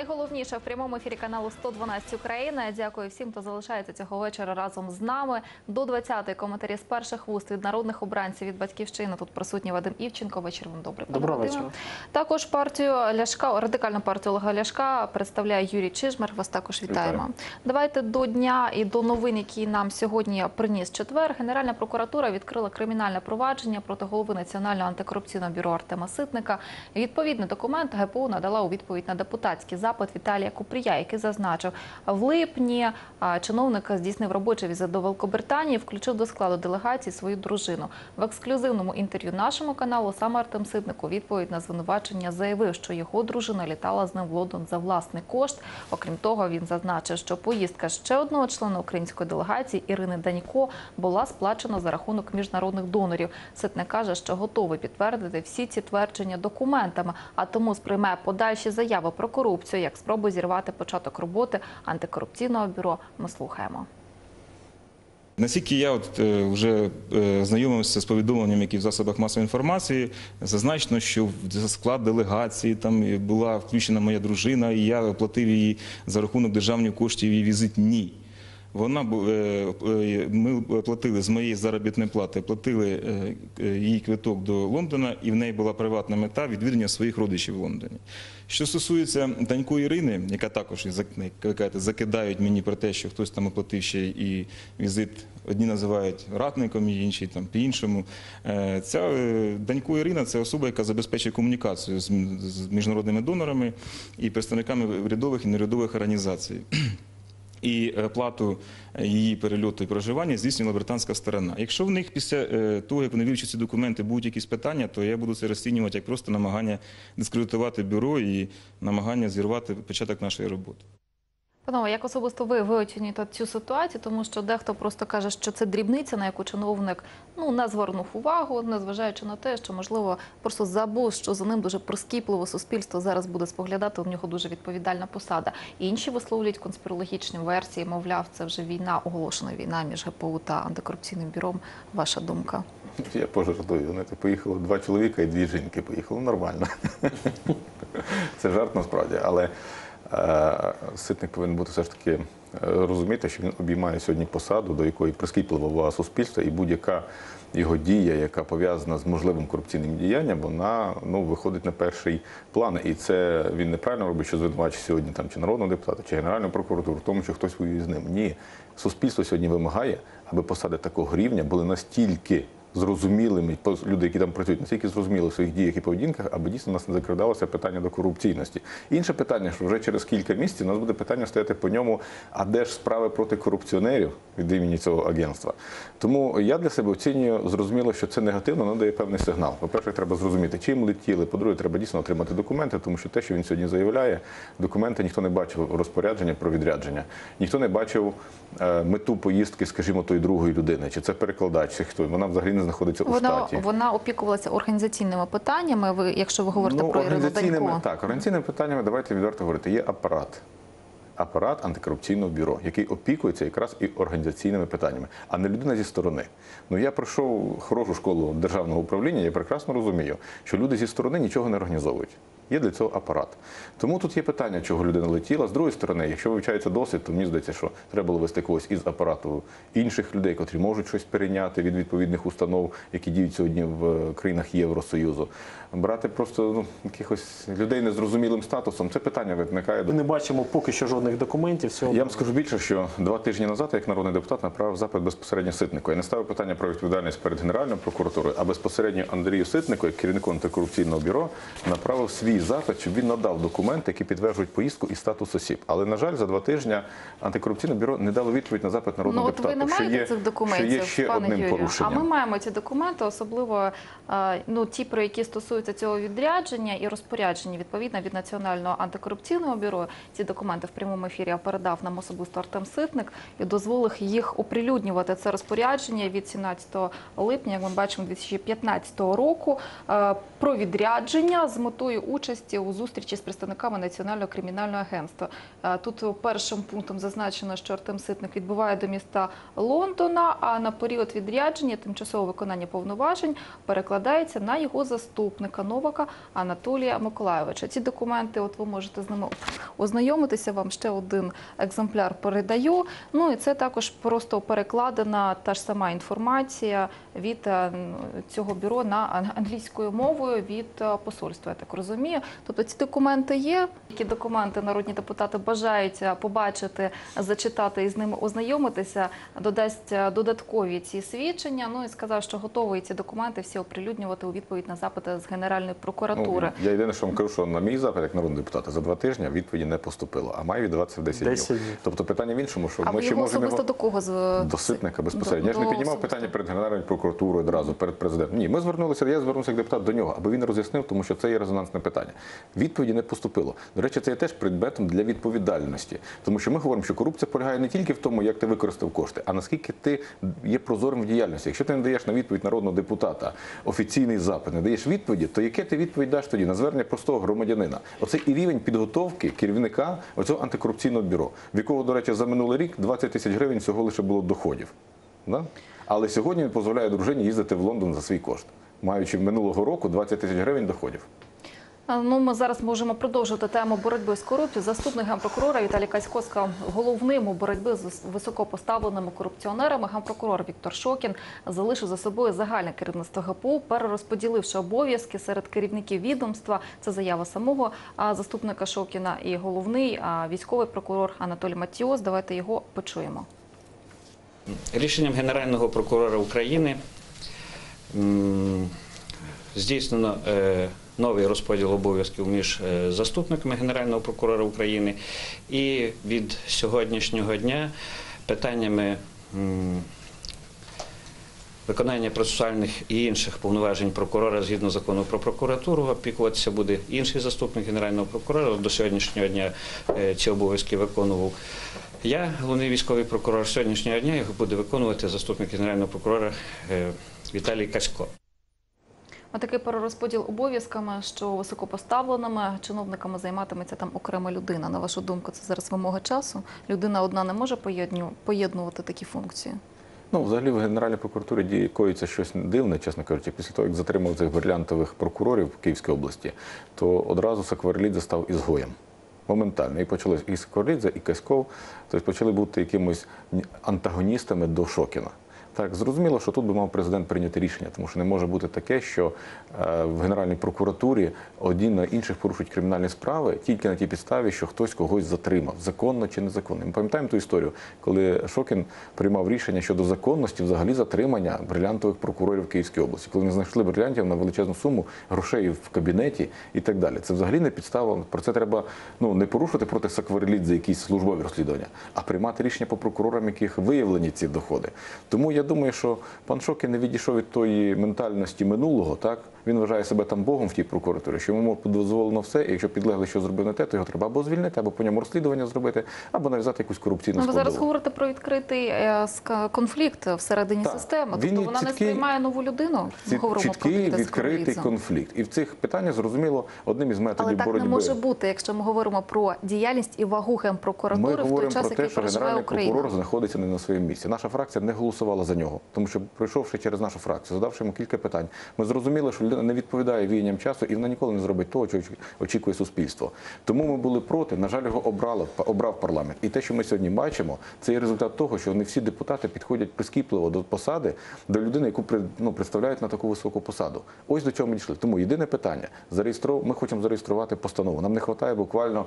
найголовніше в прямому ефірі каналу 112 Україна. Дякую всім, хто залишається цього вечора разом з нами. До 20-ї коментарі з перших вуст від народних обранців від батьківщини. Тут присутній Вадим Івченко. Вечір вам добрий. Доброго вечора. Також партію Ляшка, радикальну партію Олега Ляшка представляє Юрій Чижмер. Вас також вітаємо. Вітаю. Давайте до дня і до новин, які нам сьогодні приніс четвер. Генеральна прокуратура відкрила кримінальне провадження проти голови Національного антикорупційного бюро Артема Ситника. Відповідний документ ГПУ надала у відповідь на депутатський запит Віталія Купрія, який зазначив, в липні чиновник здійснив робочий візит до Великобританії, включив до складу делегації свою дружину. В ексклюзивному інтерв'ю нашому каналу саме Артем Ситник у відповідь на звинувачення заявив, що його дружина літала з ним в Лондон за власний кошт. Окрім того, він зазначив, що поїздка ще одного члена української делегації Ірини Данько була сплачена за рахунок міжнародних донорів. Ситник каже, що готовий підтвердити всі ці твердження документами, а тому сприймає подальші заяви про корупцію як спробу зірвати початок роботи антикорупційного бюро. Ми слухаємо. Наскільки я от е, вже е, знайомився з повідомленням, які в засобах масової інформації, зазначено, що в склад делегації там була включена моя дружина, і я оплатив її за рахунок державних коштів і візит. Ні. Вона е, е, ми платили з моєї заробітної плати, платили е, її квиток до Лондона, і в неї була приватна мета відвідання своїх родичів в Лондоні. Що стосується Данько Ірини, яка також закидають мені про те, що хтось там оплатив ще і візит. Одні називають ратником, інші там по-іншому. Ця Данько Ірина це особа, яка забезпечує комунікацію з міжнародними донорами і представниками урядових і неурядових організацій. І е, плату е, її перельоту і проживання здійснювала британська сторона. Якщо в них після е, того, як вони вивчать ці документи, будуть якісь питання, то я буду це розцінювати як просто намагання дискредитувати бюро і намагання зірвати початок нашої роботи. Панове, як особисто ви, ви оцінюєте цю ситуацію, тому що дехто просто каже, що це дрібниця, на яку чиновник ну не звернув увагу, незважаючи на те, що можливо просто забув, що за ним дуже прискіпливо суспільство зараз буде споглядати. У нього дуже відповідальна посада. Інші висловлюють конспірологічні версії. Мовляв, це вже війна, оголошена війна між ГПУ та антикорупційним бюром. Ваша думка? Я пожартую. Вони то поїхало два чоловіка і дві жінки поїхали. Нормально. Це жарт насправді, але ситник повинен бути все ж таки е, розуміти, що він обіймає сьогодні посаду, до якої прискіплива увага суспільства, і будь-яка його дія, яка пов'язана з можливим корупційним діянням, вона ну виходить на перший план. І це він неправильно робить, що звинувачує сьогодні там чи народного депутата, чи генеральну прокуратуру, в тому, що хтось воює з ним. Ні, суспільство сьогодні вимагає, аби посади такого рівня були настільки зрозумілими, люди, які там працюють, настільки зрозуміли в своїх діях і поведінках, аби дійсно у нас не закрадалося питання до корупційності. Інше питання, що вже через кілька місяців у нас буде питання стояти по ньому, а де ж справи проти корупціонерів від імені цього агентства. Тому я для себе оцінюю, зрозуміло, що це негативно, але дає певний сигнал. По-перше, треба зрозуміти, чим летіли. По-друге, треба дійсно отримати документи, тому що те, що він сьогодні заявляє, документи ніхто не бачив розпорядження про відрядження, ніхто не бачив е, мету поїздки, скажімо, тої другої людини, чи це перекладач, чи хто. Вона взагалі не знаходиться у Вона штаті. вона опікувалася організаційними питаннями. Ви, якщо ви говорите про Ірину Ну, організаційними, Данько. так, організаційними питаннями, давайте відверто говорити. Є апарат. Апарат антикорупційного бюро, який опікується якраз і організаційними питаннями, а не людина зі сторони. Ну я пройшов хорошу школу державного управління. Я прекрасно розумію, що люди зі сторони нічого не організовують. Є для цього апарат. Тому тут є питання, чого людина летіла. З другої сторони, якщо вивчається досвід, то мені здається, що треба було вести когось із апарату інших людей, котрі можуть щось перейняти від відповідних установ, які діють сьогодні в країнах Євросоюзу. Брати просто ну, якихось людей незрозумілим статусом. Це питання виникає Ми не бачимо поки що жодних документів. Всього я вам скажу більше, що два тижні назад, як народний депутат, направив запит безпосередньо Ситнику. Я не ставив питання про відповідальність перед Генеральною прокуратурою, а безпосередньо Андрію Ситнику, як керівнику антикорупційного бюро, направив свій запит, щоб він надав документи, які підтверджують поїздку і статус осіб. Але на жаль, за два тижні антикорупційне бюро не дало відповідь на запит Ну народного ви депутата. що є, цих документів, що є ще пане одним Юрію. А ми маємо ці документи, особливо ну ті, про які стосуються цього відрядження і розпорядження відповідно від національного антикорупційного бюро. Ці документи в прямому ефірі передав нам особисто Артем Ситник і дозволив їх оприлюднювати. Це розпорядження від 17 липня, як ми бачимо, 2015 року про відрядження з метою участі. Участі у зустрічі з представниками Національного кримінального агентства. Е, Тут першим пунктом зазначено, що Артем Ситник відбуває до міста Лондона, а на період відрядження тимчасове виконання повноважень перекладається на його заступника Новака Анатолія Миколайовича. Ці документи, от ви можете з ними ознайомитися. Вам ще один екземпляр передаю. Ну і це також просто перекладена та ж сама інформація від е, цього бюро на англійською мовою від е, посольства. Я так розумію. Тобто ці документи є. Які документи народні депутати бажають побачити, зачитати і з ними ознайомитися, додасть е, додаткові ці свідчення. Ну і сказав, що готовий ці документи всі оприлюднювати у відповідь на запити з Генеральної прокуратури. Ну, я єдине, що вам кажу, що на мій запит, як народний депутат, за два тижні відповіді не поступило, а має віддаватися в 10, 10 днів. днів. Тобто питання в іншому, що А ми ще можемо особисто його... до кого з До ситника безпосередньо. Я ж не До- до піднімав особисто. питання перед Генеральною прокуратурою одразу, перед президентом. Ні, ми звернулися, я звернувся як депутат до нього, аби він роз'яснив, тому що це є резонансне питання. Відповіді не поступило. До речі, це є теж предметом для відповідальності. Тому що ми говоримо, що корупція полягає не тільки в тому, як ти використав кошти, а наскільки ти є прозорим в діяльності. Якщо ти не даєш на відповідь народного депутата офіційний запит, не даєш відповіді, то яке ти відповідь даш тоді на звернення простого громадянина? Оце і рівень підготовки керівника оцього антикорупційного бюро, в якого, до речі, за минулий рік 20 тисяч гривень всього лише було доходів. Да? Але сьогодні він дозволяє дружині їздити в Лондон за свій кошт, маючи минулого року 20 тисяч гривень доходів. Ну, ми зараз можемо продовжити тему боротьби з корупцією. Заступник генпрокурора Віталій Касько сказав, головним у боротьбі з високопоставленими корупціонерами генпрокурор Віктор Шокін залишив за собою загальне керівництво ГПУ, перерозподіливши обов'язки серед керівників відомства. Це заява самого заступника Шокіна і головний військовий прокурор Анатолій Матіос. Давайте його почуємо. Рішенням Генерального прокурора України здійснено е, новий розподіл обов'язків між е, заступниками Генерального прокурора України і від сьогоднішнього дня питаннями виконання процесуальних і інших повноважень прокурора згідно закону про прокуратуру опікуватися буде інший заступник генерального прокурора. До сьогоднішнього дня е, ці обов'язки виконував я, головний військовий прокурор. Сьогоднішнього дня його буде виконувати заступник генерального прокурора е, Віталій Касько. А такий перерозподіл обов'язками, що високопоставленими чиновниками займатиметься там окрема людина. На вашу думку, це зараз вимога часу. Людина одна не може поєднувати такі функції. Ну, взагалі в Генеральній прокуратурі діє коїться щось дивне, чесно кажучи. Після того, як затримав цих брилянтових прокурорів в Київській області, то одразу Сакварлідзе став ізгоєм. Моментально. І почали і Сакварлідзе, і Каськов, тобто почали бути якимось антагоністами до Шокіна. Так, зрозуміло, що тут би мав президент прийняти рішення, тому що не може бути таке, що е, в Генеральній прокуратурі одні на інших порушують кримінальні справи тільки на тій підставі, що хтось когось затримав, законно чи незаконно. Ми пам'ятаємо ту історію, коли Шокін приймав рішення щодо законності взагалі затримання брилянтових прокурорів Київської області, коли вони знайшли брилянтів на величезну суму грошей в кабінеті і так далі. Це взагалі не підстава. Про це треба ну не порушувати проти Сакварелідзе якісь службові розслідування, а приймати рішення по прокурорам, яких виявлені ці доходи. Тому я думаю, що пан Шокін не відійшов від тої ментальності минулого. Так він вважає себе там богом в тій прокуратурі, що йому дозволено все. І якщо підлеглий що зробив не те, то його треба або звільнити, або по ньому розслідування зробити, або нав'язати якусь корупційну Ну, ви зараз говорите про відкритий е, конфлікт всередині Так. системи. Тобто є вона не сприймає нову людину. Ми говоримо чіткий відкритий конфлікт, і в цих питаннях зрозуміло одним із методів Але так боротьби. не може бути, якщо ми говоримо про діяльність і вагу Ми в той час, про те, який що генеральний Україна. прокурор знаходиться не на своєму місці. Наша фракція не голосувала за нього, тому що пройшовши через нашу фракцію, задавши йому кілька питань, ми зрозуміли, що людина не відповідає віянням часу і вона ніколи не зробить того, чого очікує суспільство. Тому ми були проти. На жаль, його обрало обрав парламент. І те, що ми сьогодні бачимо, це є результат того, що не всі депутати підходять прискіпливо до посади, до людини, яку ну, представляють на таку високу посаду. Ось до чого ми дійшли. Тому єдине питання: зареєстров... ми хочемо зареєструвати постанову. Нам не вистачає буквально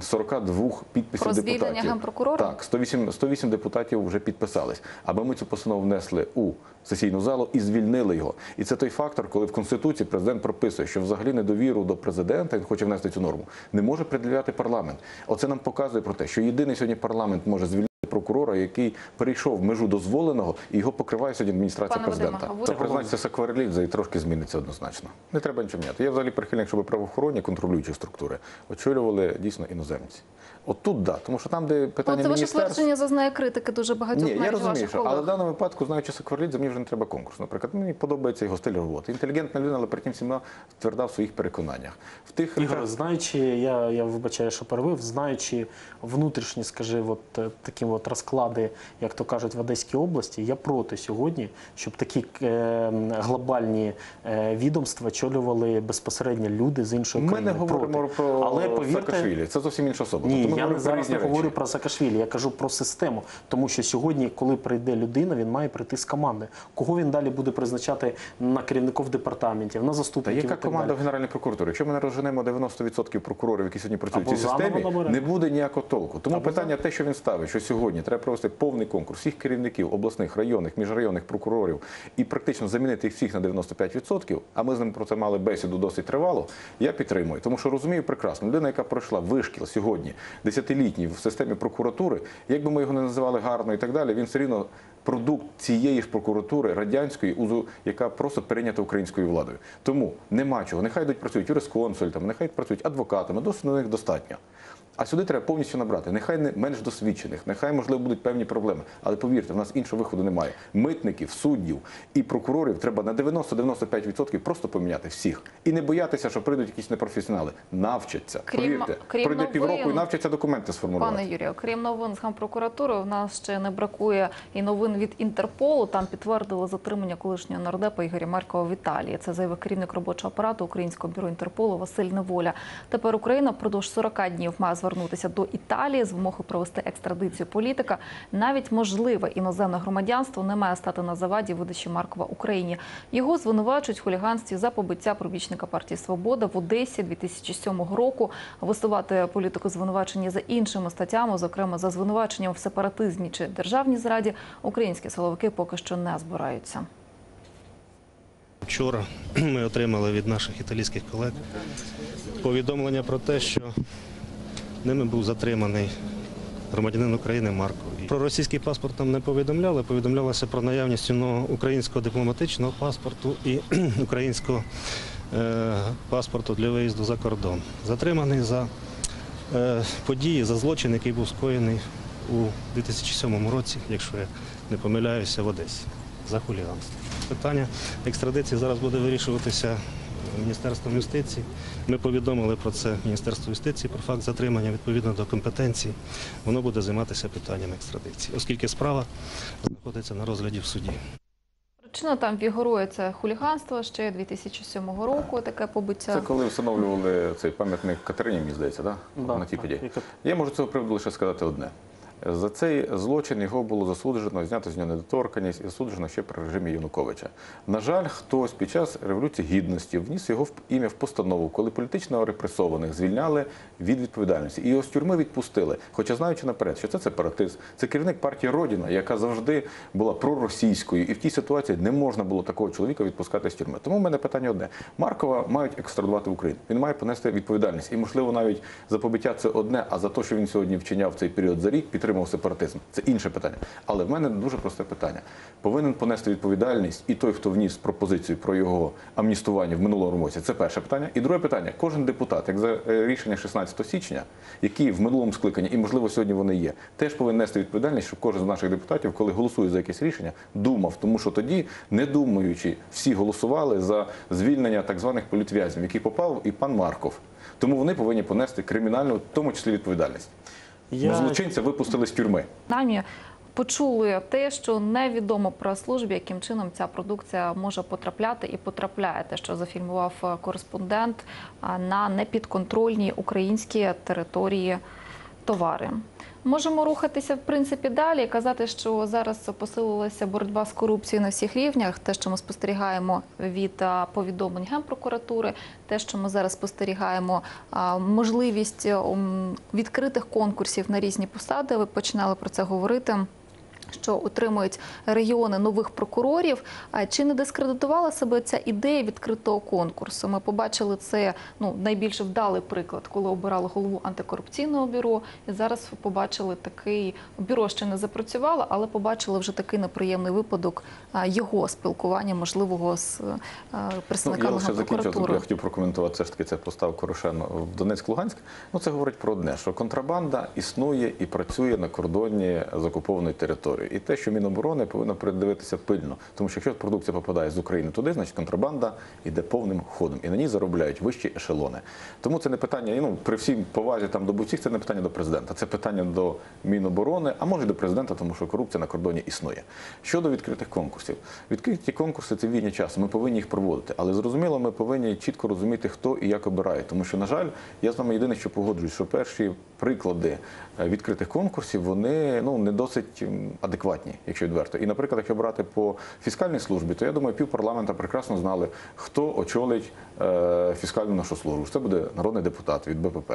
42 підписів Про депутатів. генпрокурора? Так, 108, 108 депутатів вже підписались, аби ми цю постанову внесли у сесійну залу і звільнили його. І це той фактор, коли в конституції президент прописує, що взагалі недовіру до президента він хоче внести цю норму, не може пред'являти парламент. Оце нам показує про те, що єдиний сьогодні парламент може звільнити прокурора, який перейшов межу дозволеного, і його покриває сьогодні адміністрація Пане президента. говоримо- Це призначиться Сакварелідзе і трошки зміниться однозначно. Не треба нічого міняти. Я взагалі прихильник, щоб правоохоронні контролюючі структури очолювали дійсно іноземці. От тут да, тому що там, де питання Ну, це ваше міністерств... твердження зазнає критики дуже багатьох Ні, я розумію, що, але в даному випадку, знаючи Сакварлідзе, мені вже не треба конкурс. Наприклад, мені подобається його стиль роботи. Інтелігентна людина, але при тім всіма тверда в своїх переконаннях. В тих Ігор, речах- знаючи, я, я вибачаю, що перевив, знаючи внутрішні, скажи, от е, такі от розклади, як то кажуть, в Одеській області, я проти сьогодні, щоб такі е, глобальні е, відомства очолювали безпосередньо люди з іншої ми країни. не говоримо проти. про Але повірте, Саакашвілі. Це зовсім інша особа. Ні, Тобто ми я говоримо не зараз не говорю про Саакашвілі, я кажу про систему. Тому що сьогодні, коли прийде людина, він має прийти з команди. Кого він далі буде призначати на керівників департаментів, на Та яка команда далі? в Генеральній прокуратурі? Якщо ми не розженемо 90% прокурорів, які сьогодні працюють Або в цій системі, наберемо. не буде ніякого толку. Тому Або питання, те, що він ставить, що сьогодні треба провести повний конкурс всіх керівників обласних, районних, міжрайонних прокурорів і практично замінити їх всіх на 95%, а ми з ним про це мали бесіду досить тривало, я підтримую. Тому що розумію прекрасно, людина, яка пройшла вишкіл сьогодні, десятилітній в системі прокуратури, як би ми його не називали гарно і так далі, він все рівно продукт цієї ж прокуратури радянської, УЗУ, яка просто перейнята українською владою. Тому нема чого. Нехай йдуть працюють юрисконсультами, нехай працюють адвокатами, досить на них достатньо. А сюди треба повністю набрати. Нехай не менш досвідчених, нехай можливо будуть певні проблеми. Але повірте, в нас іншого виходу немає. Митників, суддів і прокурорів треба на 90-95% просто поміняти всіх. І не боятися, що прийдуть якісь непрофесіонали. Навчаться. Крім- повірте, крім пройде новин- півроку і навчаться документи сформувати. Пане Юрію, крім новин з Генпрокуратури, в нас ще не бракує і новин від Інтерполу. Там підтвердили затримання колишнього нардепа Ігоря Маркова в Італії. Це заявив керівник робочого апарату Українського бюро Інтерполу Василь Неволя. Тепер Україна впродовж 40 днів має звернутися до Італії з вимогою провести екстрадицію політика. Навіть можливе іноземне громадянство не має стати на заваді видачі Маркова Україні. Його звинувачують в хуліганстві за побиття пробічника партії Свобода в Одесі 2007 року. Висувати політику звинувачення за іншими статтями, зокрема за звинуваченням в сепаратизмі чи державній зраді, українські силовики поки що не збираються. Вчора ми отримали від наших італійських колег повідомлення про те, що ними був затриманий громадянин України Марко. Про російський паспорт нам не повідомляли, повідомлялося про наявність українського дипломатичного паспорту і українського е, паспорту для виїзду за кордон. Затриманий за е, події, за злочин, який був скоєний у 2007 році, якщо я не помиляюся, в Одесі за хуліганство. Питання екстрадиції зараз буде вирішуватися Міністерством юстиції. Ми повідомили про це Міністерство юстиції про факт затримання відповідно до компетенції. Воно буде займатися питанням екстрадиції, оскільки справа знаходиться на розгляді в суді. Причина там фігурує це хуліганство ще 2007 року. Таке побиття. Це коли встановлювали цей пам'ятник Катерині, мені здається, да? Да, на тій події. Я можу цього приводу лише сказати одне. За цей злочин його було засуджено, знято з нього недоторканність і засуджено ще при режимі Януковича. На жаль, хтось під час революції гідності вніс його в ім'я в постанову, коли політично репресованих звільняли від відповідальності. І його з тюрми відпустили. Хоча знаючи наперед, що це сепаратист, це керівник партії Родіна, яка завжди була проросійською, і в тій ситуації не можна було такого чоловіка відпускати з тюрми. Тому в мене питання одне: Маркова мають екстрадувати в Україну. Він має понести відповідальність. І, можливо, навіть за побиття це одне, а за те, що він сьогодні вчиняв цей період за рік, підтримав сепаратизм. Це інше питання. Але в мене дуже просте питання: повинен понести відповідальність і той, хто вніс пропозицію про його амністування в минулому році. Це перше питання. І друге питання: кожен депутат, як за е, рішення 16 січня, які в минулому скликанні, і можливо сьогодні вони є, теж повинен нести відповідальність, щоб кожен з наших депутатів, коли голосує за якесь рішення, думав, тому що тоді, не думаючи, всі голосували за звільнення так званих політв'язнів, який попав і пан Марков. Тому вони повинні понести кримінальну, в тому числі відповідальність. Я- злочинця випустили з тюрми. Намі почули те, що невідомо про службі, яким чином ця продукція може потрапляти і потрапляє. Те, що зафільмував е, кореспондент на непідконтрольній українській території товари. Можемо рухатися в принципі далі казати, що зараз посилилася боротьба з корупцією на всіх рівнях. Те, що ми спостерігаємо від повідомлень генпрокуратури, те, що ми зараз спостерігаємо, можливість відкритих конкурсів на різні посади. Ви починали про це говорити. Що отримують регіони нових прокурорів. Чи не дискредитувала себе ця ідея відкритого конкурсу? Ми побачили це ну найбільш вдалий приклад, коли обирали голову антикорупційного бюро, і зараз побачили такий бюро ще не запрацювало, але побачили вже такий неприємний випадок його спілкування можливого з а, Ну, я представниками прокуратури. я хотів прокоментувати все ж таки це постав Корошен в Донецьк-Луганськ. Ну це говорить про одне, що контрабанда існує і працює на кордоні з окупованою територією. І те, що Міноборони повинно придивитися пильно. Тому що якщо продукція попадає з України туди, значить контрабанда йде повним ходом. І на ній заробляють вищі ешелони. Тому це не питання, ну, при всім повазі там до будь-яких, це не питання до президента, це питання до Міноборони, а може й до президента, тому що корупція на кордоні існує. Щодо відкритих конкурсів, відкриті конкурси це вільні часу. Ми повинні їх проводити. Але зрозуміло, ми повинні чітко розуміти, хто і як обирає. Тому що, на жаль, я з вами єдине, що погоджуюсь, що перші приклади е, відкритих конкурсів вони ну не досить м, адекватні, якщо відверто. І, наприклад, якщо брати по фіскальній службі, то я думаю, пів парламента прекрасно знали, хто очолить е, фіскальну нашу службу. Це буде народний депутат від БПП.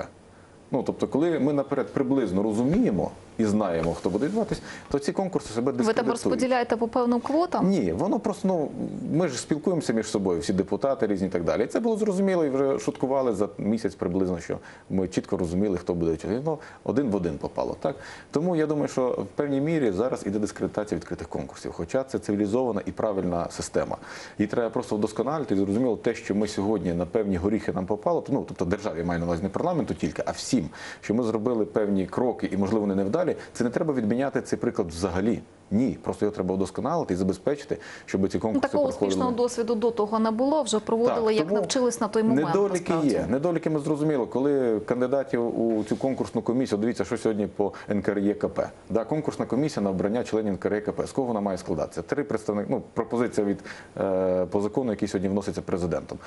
Ну тобто, коли ми наперед приблизно розуміємо і знаємо, хто буде відбуватись, то ці конкурси себе Ви там розподіляєте по певним квотам? Ні, воно просто ну ми ж спілкуємося між собою, всі депутати різні і так далі. І це було зрозуміло, і вже шуткували за місяць приблизно, що ми чітко розуміли, хто буде ну, один в один попало. Так тому я думаю, що в певній мірі зараз іде дискредитація відкритих конкурсів. Хоча це цивілізована і правильна система. Її треба просто вдосконалити і зрозуміло те, що ми сьогодні на певні горіхи нам попало. Ну тобто державі я маю на увазі не парламенту тільки, а всім, що ми зробили певні кроки, і можливо вони невдалі. Це не треба відміняти цей приклад взагалі. Ні, просто його треба вдосконалити і забезпечити, щоб ці Ну, конкурси Такого проходили. успішного досвіду до того не було. Вже проводили, як навчились на той момент. Недоліки є. Недоліки ми зрозуміло, коли кандидатів у цю конкурсну комісію, дивіться, що сьогодні по НКРЄКП. Да, конкурсна комісія на обрання членів НКРЄКП. З кого вона має складатися? Три представники, ну, пропозиція від е, по закону, який сьогодні вноситься президентом.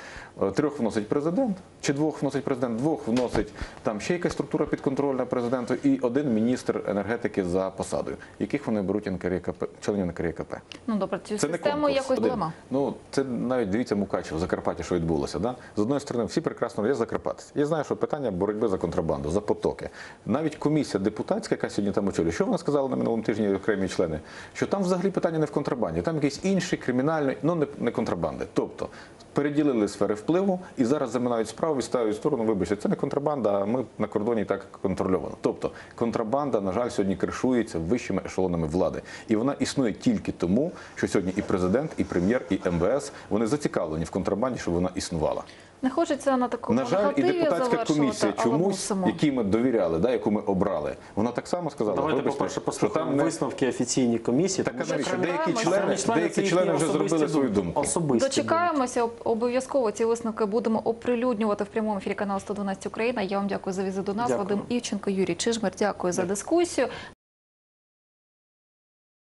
Е, трьох вносить президент, чи двох вносить президент, двох вносить там ще якась структура підконтрольна президенту і один міністр енергетики за посадою, яких вони беруть НКРЄКП, членів НКРЄКП. Ну добре, цю Це систему якось блема. Ну це навіть дивіться Мукачево, в Закарпатті, що відбулося. Да? З одної сторони, всі прекрасно я закарпатець. Я знаю, що питання боротьби за контрабанду, за потоки. Навіть комісія депутатська, яка сьогодні там очолює, що вона сказала на минулому тижні окремі члени, що там взагалі питання не в контрабанді, там якийсь інший кримінальний, ну не, не контрабанди. Тобто переділили сфери впливу і зараз заминають справу і ставлять сторону. Вибачте, це не контрабанда, а ми на кордоні так контрольовано. Тобто контрабанда, на жаль, сьогодні кришується вищими ешелонами влади, і вона існує тільки тому, що сьогодні і президент, і прем'єр, і МВС вони зацікавлені в контрабанді, щоб вона існувала. Не хочеться на такому На жаль, і депутатська комісія чомусь, якій ми довіряли, да, яку ми обрали, вона так само сказала. Давайте, по-перше, що послухаємо не висновки офіційні комісії. так, тому що деякі члени, деякі члени вже зробили свою думку. Особисті Дочекаємося об- обов'язково. Ці висновки будемо оприлюднювати в прямому ефірі каналу 112 Україна. Я вам дякую за візит до нас. Дякую. Вадим Івченко, Юрій Чижмер. Дякую за дискусію.